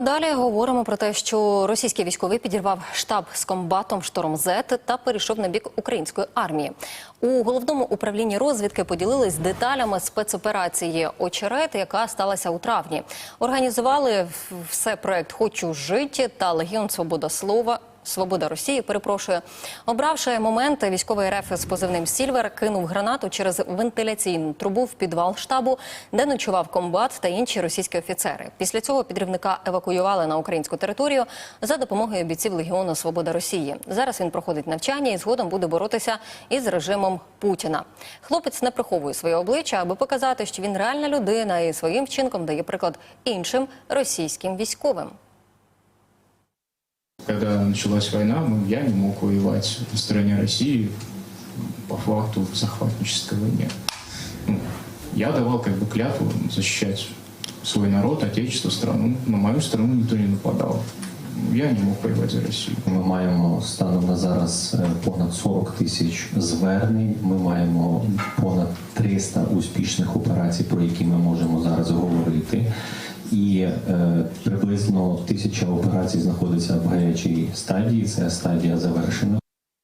Далі говоримо про те, що російський військовий підірвав штаб з комбатом Шторм З та перейшов на бік української армії. У головному управлінні розвідки поділились деталями спецоперації Очерет, яка сталася у травні. Організували все проект Хочу жити та Легіон Свобода Слова. Свобода Росії, перепрошую, обравши момент, військовий РФ з позивним Сільвер кинув гранату через вентиляційну трубу в підвал штабу, де ночував комбат та інші російські офіцери. Після цього підривника евакуювали на українську територію за допомогою бійців Легіону Свобода Росії. Зараз він проходить навчання і згодом буде боротися із режимом Путіна. Хлопець не приховує своє обличчя, аби показати, що він реальна людина і своїм вчинком дає приклад іншим російським військовим. Когда началась война, я не мог воевать на стороне России по факту в захватнической войне. Ну, я давал как бы клятву защищать свой народ, отечество, страну. На мою страну никто не нападал. Я не мог воевать за Россию. Ми маємо станом на зараз е, понад 40 тисяч звернень. Ми маємо понад 300 успішних операцій, про які ми можемо зараз говорити. І е, приблизно тисяча операцій знаходиться в гарячій стадії. Це стадія завершена.